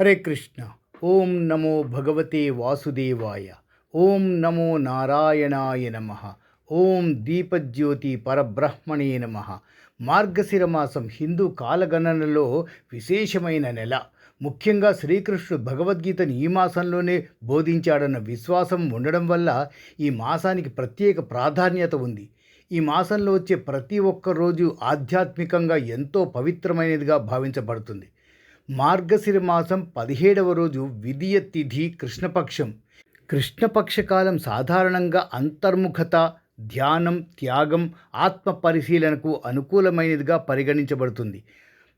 హరే కృష్ణ. ఓం నమో భగవతే వాసుదేవాయ. ఓం నమో నారాయణాయ నమ. ఓం దీపజ్యోతి పరబ్రహ్మణే నమ. మార్గశిర మాసం హిందూ కాలగణనలో విశేషమైన నెల. ముఖ్యంగా శ్రీకృష్ణుడు భగవద్గీతను ఈ మాసంలోనే బోధించాడన్న విశ్వాసం ఉండడం వల్ల ఈ మాసానికి ప్రత్యేక ప్రాధాన్యత ఉంది. ఈ మాసంలో వచ్చే ప్రతి ఒక్క రోజు ఆధ్యాత్మికంగా ఎంతో పవిత్రమైనదిగా భావించబడుతుంది. మార్గశిర మాసం పదిహేడవ రోజు విధియ తిథి కృష్ణపక్షం. కృష్ణపక్ష కాలం సాధారణంగా అంతర్ముఖత ధ్యానం త్యాగం ఆత్మ పరిశీలనకు అనుకూలమైనదిగా పరిగణించబడుతుంది.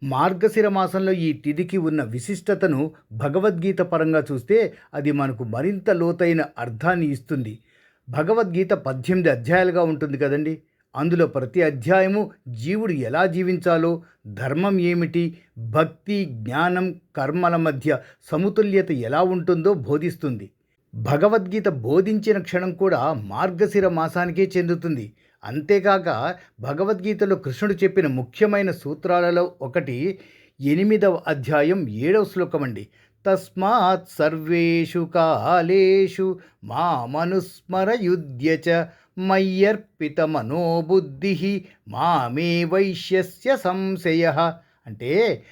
మార్గశిర మాసంలో ఈ తిథికి ఉన్న విశిష్టతను భగవద్గీత పరంగా చూస్తే అది మనకు మరింత లోతైన అర్థాన్ని ఇస్తుంది. భగవద్గీత పద్దెనిమిది అధ్యాయాలుగా ఉంటుంది కదండి? అందులో ప్రతి అధ్యాయము జీవుడు ఎలా జీవించాలో ధర్మం ఏమిటి భక్తి జ్ఞానం కర్మల మధ్య సమతుల్యత ఎలా ఉంటుందో బోధిస్తుంది. భగవద్గీత బోధించిన క్షణం కూడా మార్గశిర మాసానికే చెందుతుంది. అంతేకాక భగవద్గీతలో కృష్ణుడు చెప్పిన ముఖ్యమైన సూత్రాలలో ఒకటి ఎనిమిదవ అధ్యాయం ఏడవ శ్లోకం అండి. తస్మాత్ సర్వేషు కాలేషు మామనుస్మరయుధ్య చ మయ్యర్పితమనోబుద్ధి మామే వైశ్యస్య సంశయ అంటే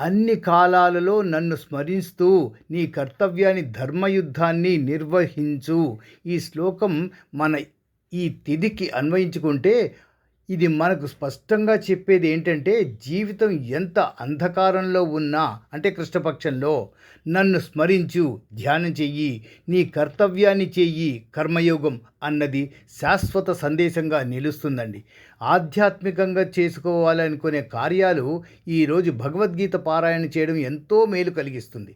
అన్ని కాలాలలో నన్ను స్మరిస్తూ నీ కర్తవ్యాన్ని ధర్మయుద్ధాన్ని నిర్వహించు. ఈ శ్లోకం మన ఈ తిథికి అన్వయించుకుంటే ఇది మనకు స్పష్టంగా చెప్పేది ఏంటంటే జీవితం ఎంత అంధకారంలో ఉన్నా అంటే కృష్ణపక్షంలో నన్ను స్మరించు ధ్యానం చెయ్యి నీ కర్తవ్యాన్ని చెయ్యి కర్మయోగం అన్నది శాశ్వత సందేశంగా నిలుస్తుందండి. ఆధ్యాత్మికంగా చేసుకోవాలనుకునే కార్యాలు ఈరోజు భగవద్గీత పారాయణ చేయడం ఎంతో మేలు కలిగిస్తుంది.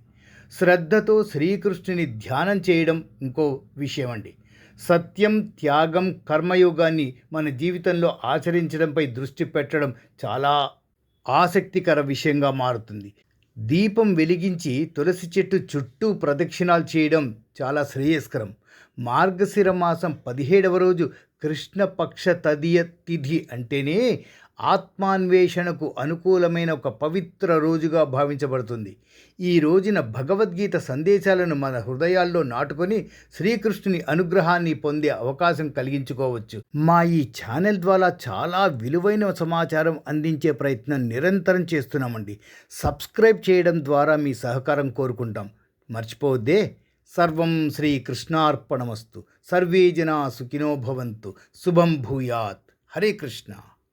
శ్రద్ధతో శ్రీకృష్ణుని ధ్యానం చేయడం ఇంకో విషయం అండి సత్యం త్యాగం కర్మయోగాన్ని మన జీవితంలో ఆచరించడంపై దృష్టి పెట్టడం చాలా ఆసక్తికర విషయంగా మారుతుంది. దీపం వెలిగించి తులసి చెట్టు చుట్టూ ప్రదక్షిణాలు చేయడం చాలా శ్రేయస్కరం. మార్గశిర మాసం పదిహేడవ రోజు కృష్ణపక్ష తదియ తిథి అంటేనే ఆత్మాన్వేషణకు అనుకూలమైన ఒక పవిత్ర రోజుగా భావించబడుతుంది. ఈ రోజున భగవద్గీత సందేశాలను మన హృదయాల్లో నాటుకొని శ్రీకృష్ణుని అనుగ్రహాన్ని పొందే అవకాశం కలిగించుకోవచ్చు. మా ఈ ఛానల్ ద్వారా చాలా విలువైన సమాచారం అందించే ప్రయత్నం నిరంతరం చేస్తున్నామండి. సబ్స్క్రైబ్ చేయడం ద్వారా మీ సహకారం కోరుకుంటాం. మర్చిపోవద్దే. సర్వం శ్రీకృష్ణార్పణమస్తు. సర్వే జనా సుఖినో భవంతు. శుభం భూయాత్. హరే కృష్ణ.